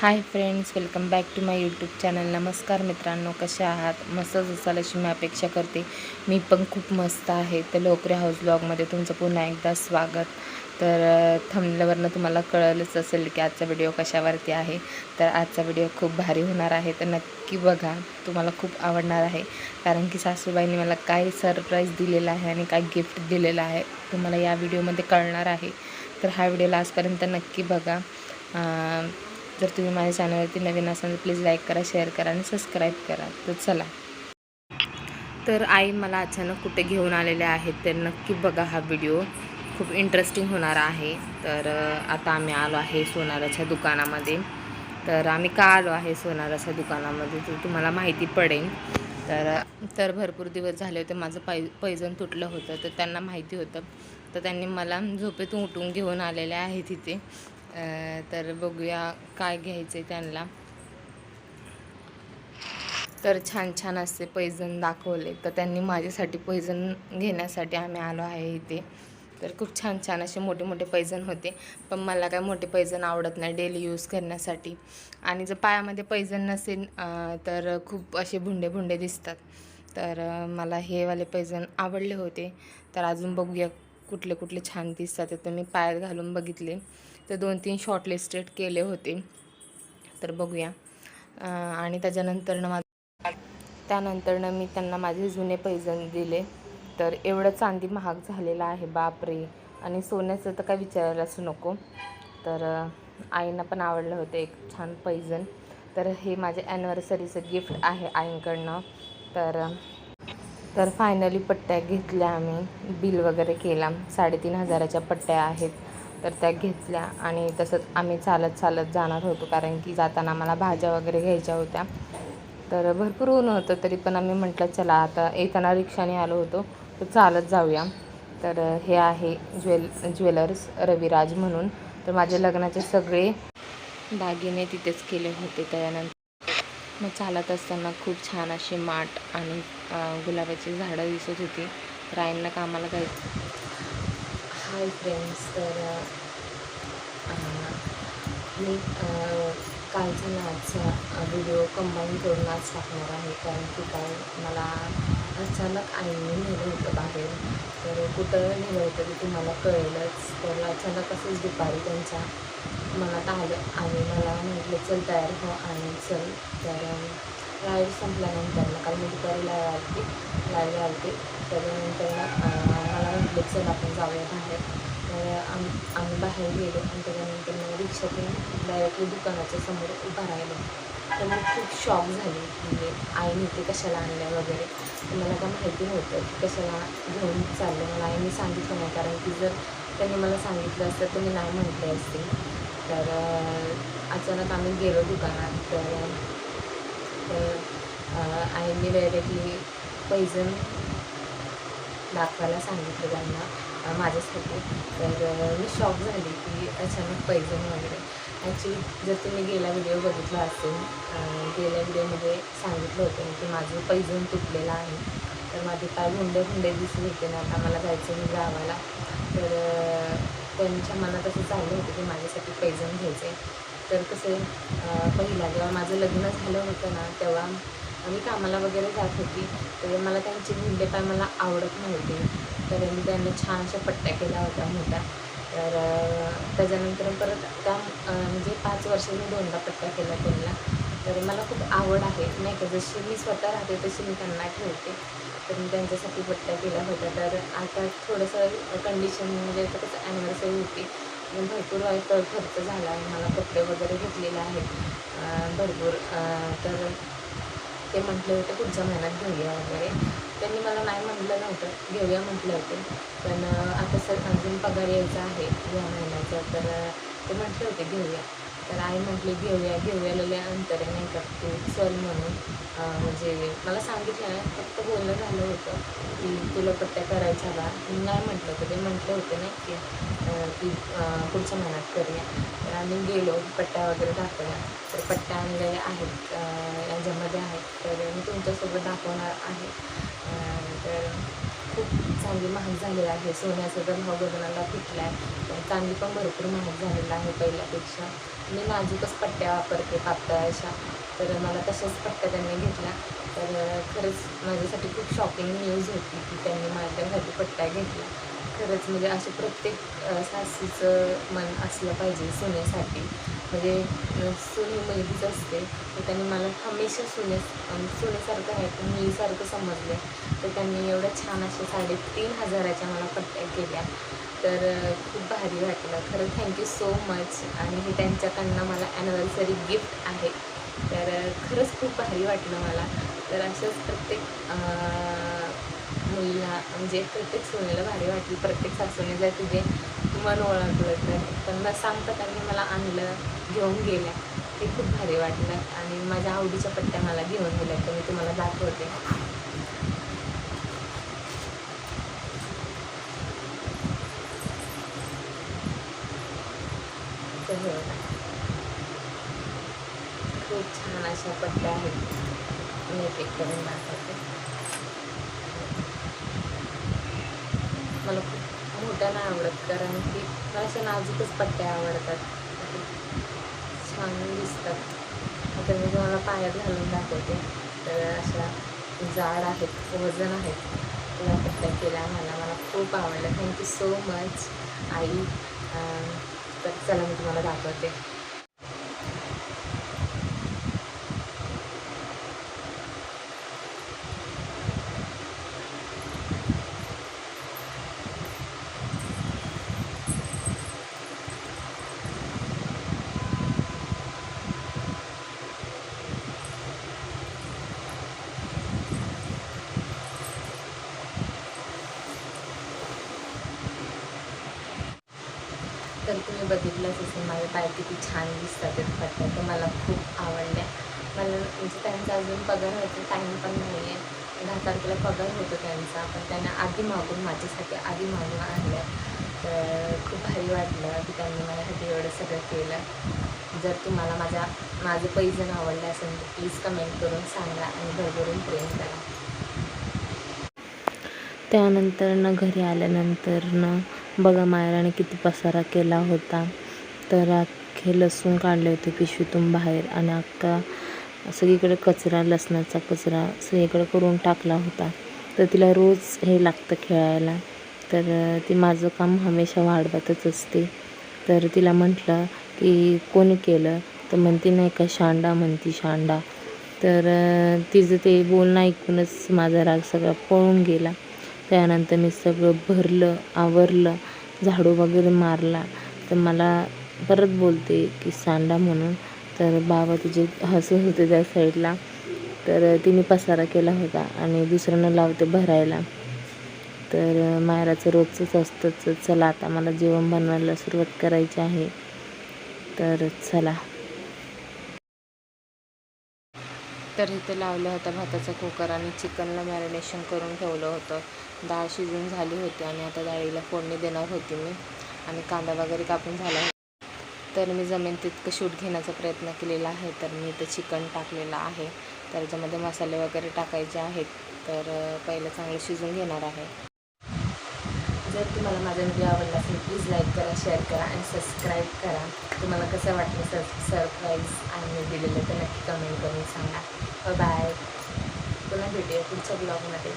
Hi friends welcome back to my YouTube channel. नमस्कार मित्रांनो कसे आहात? मस्तच असाल अशी मी अपेक्षा करते. मी पण खूप मस्त आहे. तर लोकरे हाऊस ब्लॉगमध्ये तुमचं पुन्हा एकदा स्वागत. तर थंबल्यावरनं तुम्हाला कळलंच असेल की आजचा व्हिडिओ कशावरती आहे. तर आजचा व्हिडिओ खूप भारी होणार आहे. तर नक्की बघा तुम्हाला खूप आवडणार आहे. कारण की सासूबाईंनी मला काय सरप्राईज दिलेला आहे आणि काय गिफ्ट दिलेलं आहे तुम्हाला या व्हिडिओमध्ये कळणार आहे. तर हा व्हिडिओ लास्टपर्यंत नक्की बघा. जर तुम्ही माझ्या चॅनलवरती नवीन असाल तर प्लीज लाईक करा शेअर करा आणि सबस्क्राईब करा. तर चला. तर आई मला अचानक कुठे घेऊन आलेल्या आहेत तर नक्की बघा हा व्हिडिओ. खूप इंटरेस्टिंग होणार आहे. तर आता आम्ही आलो आहे सोनाराच्या दुकानामध्ये. तर आम्ही का आलो आहे सोनाराच्या दुकानामध्ये तर तुम्हाला माहिती पडेल. तर तर भरपूर दिवस झाले होते माझं पै पैजण तुटलं होतं तर त्यांना माहिती होतं. तर त्यांनी मला झोपेतून उठून घेऊन आलेले आहे तिथे. तर बघूया काय घ्यायचं आहे त्यांना. तर छान छान असे पैजण दाखवले. तर त्यांनी माझ्यासाठी पैजण घेण्यासाठी आम्ही आलो आहे इथे. तर खूप छान छान असे मोठे मोठे पैजण होते. पण मला काय मोठे पैजण आवडत नाही डेली यूज करण्यासाठी. आणि जर पायामध्ये पैजण नसेल तर खूप असे भुंडे भुंडे दिसतात. तर मला हे वाले पैजण आवडले होते. तर अजून बघूया कुठले कुठले छान दिसतात. तर मी पायात घालून बघितले. तर दोन तीन शॉर्टलिस्टेड केले होते. तर बघूया. आणि त्याच्यानंतरनं माझं त्यानंतरनं मी त्यांना माझे जुने पैजण दिले. तर एवढं चांदी महाग झालेलं आहे बापरे. आणि सोन्याचं तर काय विचारायलाच नको. तर आईंना पण आवडलं होतं एक छान पैजण. तर हे माझे ॲनिव्हर्सरीचं गिफ्ट आहे आईंकडनं. तर तर फायनली पट्ट्या घेतल्या आम्ही. बिल वगैरे केला. साडेतीन हजाराच्या पट्ट्या आहेत. तर त्या घेतल्या आणि तसंच आम्ही चालत चालत जाणार होतो कारण की जाताना आम्हाला भाज्या वगैरे घ्यायच्या होत्या. तर भरपूर ऊन होतं तरी पण आम्ही म्हटलं चला आता येताना रिक्षाने आलो होतो तर चालत जाऊया. तर हे आहे ज्वेल ज्वेलर्स रविराज म्हणून. तर माझे लग्नाचे सगळे दागिने तिथेच केले होते त्यानंतर. मग चालत असताना खूप छान अशी माठ आणि गुलाबाची झाडं दिसत होती. राईंना कामाला जायचं हाय फ्रेंड्स तर मी कालचा ना आजचा व्हिडिओ कंबाईन करून आज टाकणार आहे. कारण की काय मला अचानक आईने नेलं होतं बाहेर. तर कुठं नेलं होतं ते तुम्हाला कळेलच. तर अचानक असंच दुपारी त्यांच्या मनात आलं आणि मला म्हटलं चल तयार हो. आणि चल. तर लाईव्ह संपल्यानंतर ना कारण मी दुपारी लाईव्ह आलती लाईव्ह आलती. त्याच्यानंतर मला म्हटलं चल आपण जाऊया बाहेर. तर आम्ही आम्ही बाहेर गेलो आणि त्याच्यानंतर मग रिक्षातून डायरेक्टली दुकानाच्या समोर उभा राहिलो. तर मी खूप शॉक झाले म्हणजे आईने ते कशाला आणलं वगैरे? तर मला काय माहिती नव्हतं की कशाला घेऊन चाललं मला आईने सांगितलं नाही कारण की जर त्यांनी मला सांगितलं असतं तर मी नाही म्हटले असते. तर अचानक आम्ही गेलो दुकानात. तर तर आईने डायरेक्टली पैजन दाखवायला सांगितलं त्यांना माझ्यासाठी. तर मी शॉक झाली की अचानक पैजन वगैरे. ॲक्च्युली जर तुम्ही गेला व्हिडिओ बघितला असेल गेल्या व्हिडिओमध्ये सांगितलं होतं की माझं पैजन तुटलेलं आहे. तर माझे पाय हुंडे हुंडे दिसून होते ना आता मला जायचं मी गावाला. तर त्यांच्या मनात असं चाललं होतं की माझ्यासाठी पैजन घ्यायचे तर कसं पहिला जेव्हा माझं लग्न झालं होतं ना तेव्हा मी कामाला वगैरे जात होती. तर मला त्यांचे भुंडे पाय मला आवडत नव्हते. तर मी त्यांना छान अशा पट्ट्या केला होत्या मोठा तर त्याच्यानंतर परत त्या म्हणजे पाच वर्ष मी दोनदा पट्ट्या केला त्यांना. तर मला खूप आवड आहे. नाही का जशी मी स्वतः राहते तशी मी त्यांना ठेवते. तर मी त्यांच्यासाठी पट्ट्या केल्या होत्या. तर आता थोडंसं कंडिशन म्हणजे कसं ॲनिव्हर्सरी होती. भरपूर वाईट खर्च झाला आहे. मला कपडे वगैरे घेतलेले आहेत. भरपूर तर ते म्हटले होते पुढच्या महिन्यात घेऊया वगैरे. त्यांनी मला नाही म्हटलं नव्हतं. घेऊया म्हटलं होते. पण आता सर अजून पगार यायचा आहे या महिन्याचा. तर ते म्हटले होते घेऊया. तर आई म्हटली घेऊया घेऊया. अंतर अंतरे नाही का तू चल म्हणून. म्हणजे मला सांगितलं आहे फक्त बोलणं झालं होतं की तुला पट्ट्या करायच्या बा. मी नाही म्हटलं होतं ते म्हटलं होतं नाही की की पुढच्या महिन्यात करूया. तर आम्ही गेलो पट्ट्या वगैरे दाखवल्या. तर पट्ट्या आणलेल्या आहेत याच्यामध्ये आहेत. तर मी तुमच्यासोबत दाखवणार आहे. तर खूप चांगली महाग झालेली आहे. सोन्याचा जर भाव गगनाला फिटला आहे तर चांदी पण भरपूर महाग झालेला आहे पहिल्यापेक्षा. मी नाजूकच पट्ट्या वापरते पातळ अशा तर मला तशाच पट्ट्या त्यांनी घेतल्या. तर खरंच माझ्यासाठी खूप शॉकिंग न्यूज होती की त्यांनी माझ्यासाठी पट्ट्या घेतल्या. खरंच म्हणजे असे प्रत्येक सासूचं मन असलं पाहिजे सोन्यासाठी. म्हणजे सून ही मुलगीच असते तर त्यांनी मला हमेशा सुने सुनेसारखं आहे पण मुलीसारखं समजले. तर त्यांनी एवढ्या छान अशा साडेतीन हजाराच्या मला पट्ट्या केल्या. तर खूप भारी वाटलं. खरं थँक्यू सो मच आणि हे त्यांच्याकडनं मला ॲनिव्हर्सरी गिफ्ट आहे. तर खरंच खूप भारी वाटलं मला. तर असंच प्रत्येक मुलीला म्हणजे प्रत्येक सुनेला भारी वाटली. प्रत्येक सासूने जर तुझे मन ओळखलं तर. पण न सांगता त्यांनी मला आणलं घेऊन गेल्या. ते खूप भारी वाटलं आणि माझ्या आवडीच्या पट्ट्या मला घेऊन गेल्या तर मी तुम्हाला दाखवते. खूप छान अशा पट्ट्या आहेत. मी एक एक करून दाखवते. मला खूप नाही आवडत कारण की मला अशा नाजूकच पट्ट्या आवडतात. छान दिसतात. आता मी तुम्हाला पायात घालून दाखवते. तर अशा जाड आहेत वजन आहेत. तुला पट्ट्या केल्या मला मला खूप आवडलं. थँक्यू सो मच आई. तर चला मी तुम्हाला दाखवते. तर तुम्ही बघितलंच असेल माझे पाय किती छान दिसतात ते पट्ट्या तर मला खूप आवडल्या मला म्हणजे त्यांचा अजून पगार व्हायचा टाईम पण नाही आहे दहा तारखेला पगार होतो त्यांचा पण त्यांना आधी मागून माझ्यासाठी आधी मागून आणल्या तर खूप भारी वाटलं की त्यांनी माझ्यासाठी एवढं सगळं केलं. जर तुम्हाला माझ्या माझं पैजण आवडलं असेल तर प्लीज कमेंट करून सांगा आणि भरभरून प्रेम करा. त्यानंतर न घरी आल्यानंतर ना बघा मायराने किती पसारा केला होता. तर अख्खे लसूण काढले होते पिशवीतून बाहेर आणि अख्खा सगळीकडे कचरा लसणाचा कचरा सगळीकडे करून टाकला होता. तर तिला रोज हे लागतं खेळायला. तर ती माझं काम हमेशा वाढवतच असते. तर तिला म्हटलं की कोणी केलं? तर म्हणते नाही का शांडा म्हणती शांडा. तर तिचं ते बोलणं ऐकूनच माझा राग सगळा पळून गेला. त्यानंतर मी सगळं भरलं आवरलं झाडू वगैरे मारला. तर मला परत बोलते की सांडा म्हणून. तर बाबा तिचे हसून होते त्या साईडला. तर तिने पसारा केला होता आणि दुसऱ्यानं लावते भरायला. तर मायराचं रोजचंच असतंच. चला आता मला जेवण बनवायला सुरुवात करायची आहे. तर चला. तर इथे लावलं होता भाताचा कुकर आणि चिकनला मॅरिनेशन करून ठेवलं होतं. डाळ शिजून झाली होती आणि आता डाळीला फोडणी देणार होती मी. आणि कांदा वगैरे कापून झाला होता. तर मी जमेन तितकं शूट घेण्याचा प्रयत्न केलेला आहे तर मी इथं चिकन टाकलेलं आहे. तर त्याच्यामध्ये मसाले वगैरे टाकायचे आहेत. तर पहिलं चांगलं शिजून घेणार आहे. जर तुम्हाला माझा व्हिडिओ आवडला असेल प्लीज लाईक करा शेअर करा आणि सबस्क्राईब करा. तुम्हाला कसं वाटलं सर सरप्राईज आणि दिलेलं तर नक्की कमेंट करून सांगा. बाय पुन्हा भेटूया पुढच्या ब्लॉगमध्ये